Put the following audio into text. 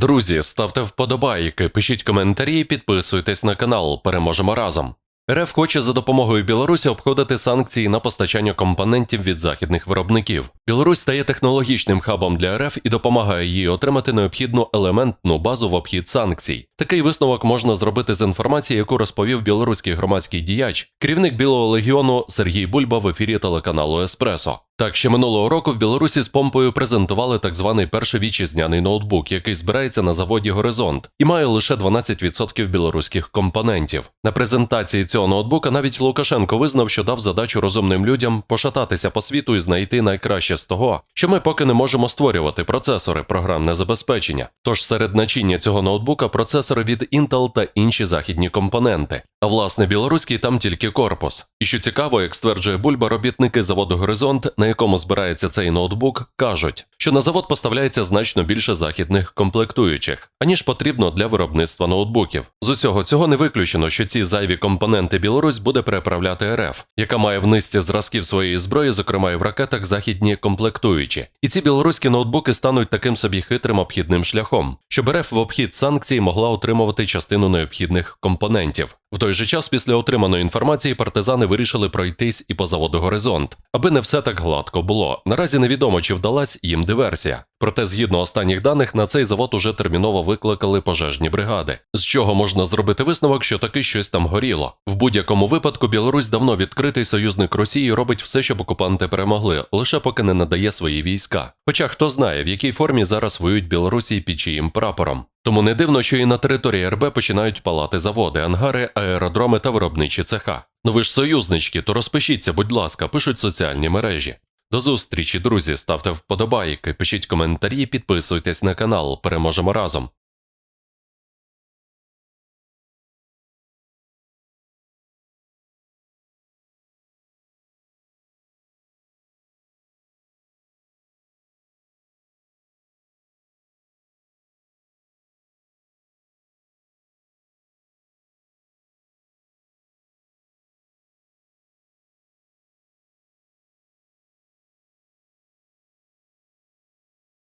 Друзі, ставте вподобайки, пишіть коментарі, підписуйтесь на канал. Переможемо разом. РФ хоче за допомогою Білорусі обходити санкції на постачання компонентів від західних виробників. Білорусь стає технологічним хабом для РФ і допомагає їй отримати необхідну елементну базу в обхід санкцій. Такий висновок можна зробити з інформації, яку розповів білоруський громадський діяч, керівник Білого легіону Сергій Бульба в ефірі телеканалу Еспресо. Так, ще минулого року в Білорусі з помпою презентували так званий перший вітчизняний ноутбук, який збирається на заводі Горизонт і має лише 12% білоруських компонентів. На презентації цього ноутбука навіть Лукашенко визнав, що дав задачу розумним людям пошататися по світу і знайти найкраще з того, що ми поки не можемо створювати процесори, програмне забезпечення. Тож серед начиння цього ноутбука процесори від Intel та інші західні компоненти. А власне білоруський там тільки корпус. І що цікаво, як стверджує Бульба, робітники заводу Горизонт, на якому збирається цей ноутбук, кажуть, що на завод поставляється значно більше західних комплектуючих, аніж потрібно для виробництва ноутбуків. З усього цього не виключено, що ці зайві компоненти Білорусь буде переправляти РФ, яка має в низці зразків своєї зброї, зокрема і в ракетах західні комплектуючі. І ці білоруські ноутбуки стануть таким собі хитрим обхідним шляхом, щоб РФ в обхід санкцій могла отримувати частину необхідних компонентів. В той же час, після отриманої інформації, партизани вирішили пройтись і по заводу Горизонт, аби не все так гладко було. Наразі невідомо, чи вдалась їм диверсія. Проте, згідно останніх даних, на цей завод уже терміново викликали пожежні бригади. З чого можна зробити висновок, що таки щось там горіло. В будь-якому випадку Білорусь давно відкритий союзник Росії робить все, щоб окупанти перемогли, лише поки не надає свої війська. Хоча хто знає, в якій формі зараз воюють Білорусі під чиїм прапором. Тому не дивно, що і на території РБ починають палати заводи, ангари, аеродроми та виробничі цеха. Ну ви ж союзнички, то розпишіться, будь ласка, пишуть соціальні мережі. До зустрічі, друзі, ставте вподобайки, пишіть коментарі, підписуйтесь на канал. Переможемо разом.